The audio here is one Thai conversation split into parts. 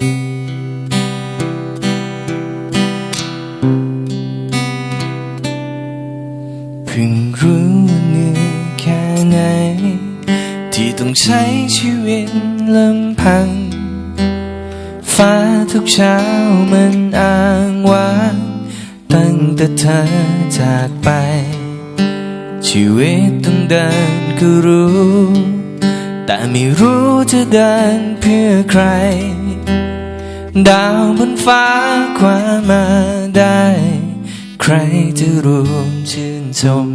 เพิ่งรู้ว่าเหนื่อยแค่ไหน ที่ต้องใช้ชีวิตลำพัง ฟ้าทุกเช้ามันอ้างว้างตั้งแต่เธอจากไป ชีวิตต้องเดินก็รู้ แต่ไม่รู้จะเดินเพื่อใคร ดาวบนฟ้าคว้ามาได้ ใครจะรวมชื่นชม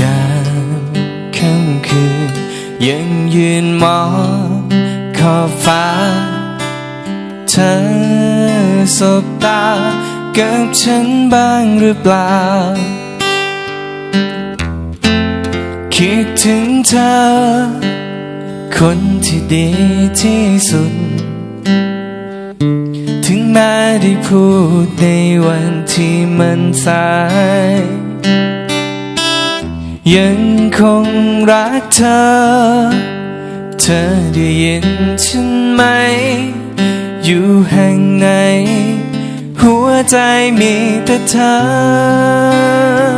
ยามค่ำคืน ยังยืนมองขอบฟ้า เธอสบตากับฉันบ้างหรือเปล่า คิดถึงเธอ คนที่ดีที่สุด ถึงแม้ได้พูดในวันที่มันสาย ยังคงรักเธอ เธอได้ยินฉันไหม อยู่แห่งไหน หัวใจมีแต่เธอ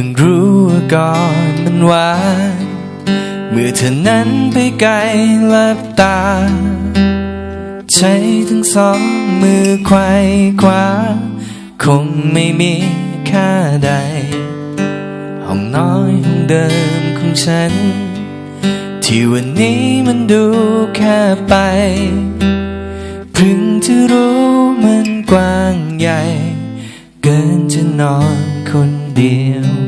พิ่งรู้ว่าก่อนมันหวานเมื่อเธอนั้นไปไกลหลับตา ใช้ทั้งสองมือไขว้คว้า คงไม่มีค่าใด ห้องน้อยห้องเดิมของฉัน ที่วันนี้มันดูแค่ไปเพิ่งจะรู้มันกว้างใหญ่ เกินจะนอนคนเดียว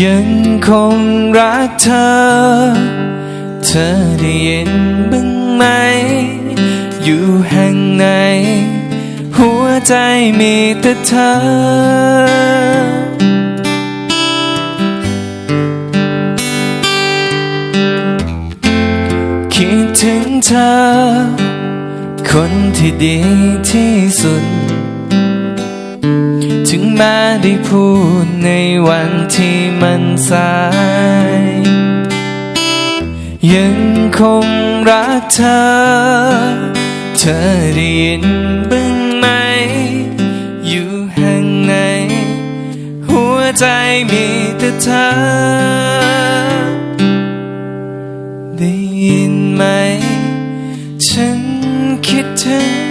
ยังคงรักเธอ เธอได้ยินบ้างไหม อยู่แห่งไหน หัวใจมีแต่เธอ คิดถึงเธอ คนที่ดีที่สุด แม้ได้พูดในวันที่มันสาย ยังคงรักเธอ เธอได้ยินบ้างไหม อยู่ห่งไหน หัวใจมีแต่เธอ ได้ยินไหม ฉันคิดถึง